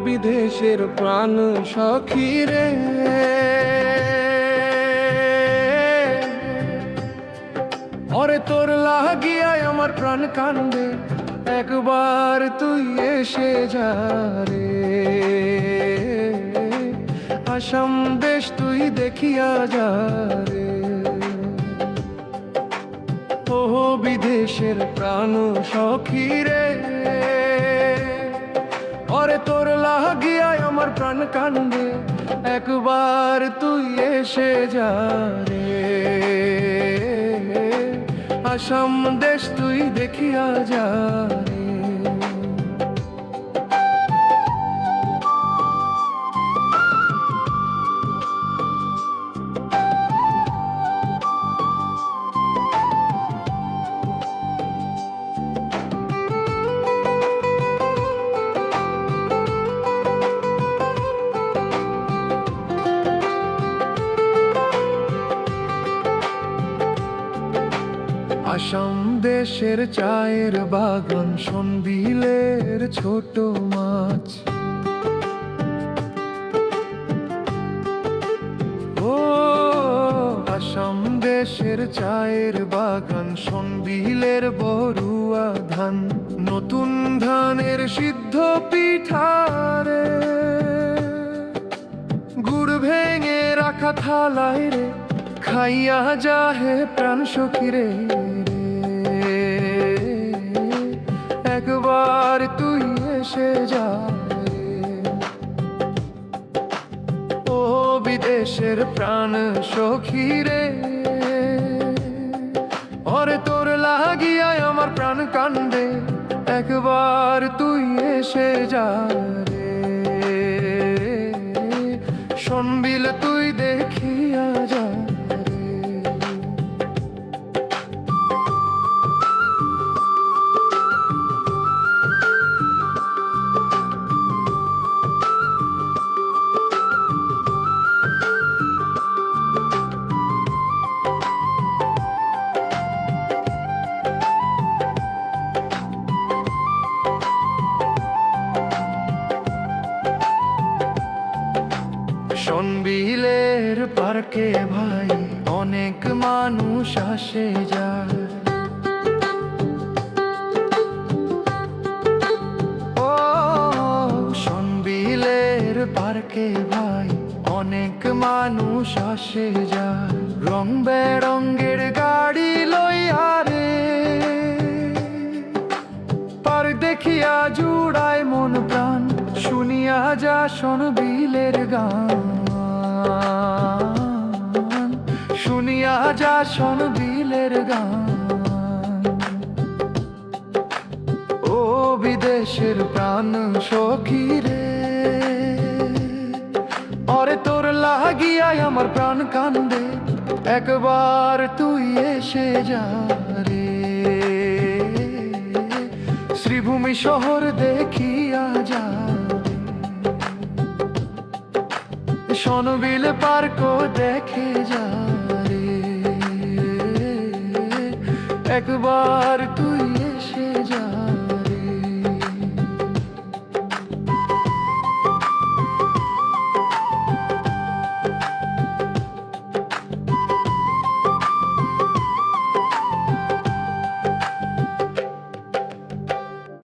দেশের প্রাণ সখী অরে তোর লাগিয়ায় আমার প্রাণ কান্দে, একবার তুই এসে যা রে। আসাম দেশ তুই দেখিয়া যা রে। ও বিদেশের প্রাণ সখী রে। ওরে তোর লাগিয়ায় আমার প্রাণ কান্দে। একবার তুই এসে যা রে। আসাম দেশ তুই দেখিয়া যা আসাম দেশের চায়ের বাগান সনবিলের ছোট মাছ। ও, আসাম দেশের চায়ের বাগান সনবিলের বড়ুয়া ধান, নতুন ধানের সিদ্ধ পিঠারে। গুড় ভেঙে রাখা থালায় রে খাইয়া যা হে প্রাণ সখী রে। একবার তুই এসে যা। ও বিদেশের প্রাণ সখী রে। ওরে তোর লাগিয়ায় আমার প্রাণ কান্দে। একবার তুই এসে যা রে। শোনবিল তুই দেখিয়া যা। সনবিলের পার্কে ভাই, অনেক মানুষ আসে যায়। ও, সনবিলের পার্কে ভাই, অনেক মানুষ আসে যায়। রং বেরঙ্গের গাড়ি লইয়া রে পার দেখিয়া জুড়ায় মন প্রাণ, শুনিয়া যা শোন বিলের গান। শুনিয়া যা শোন বিলের গান। ও বিদেশের প্রাণ সখী রে। অরে তোর লাগিয়ায় আমার প্রাণ কান্দে, একবার তুই এসে যা রে। শ্রীভূমি শহর দেখিয়া যা। সনবিল পার্ক দেখে যা রে। একবার তুই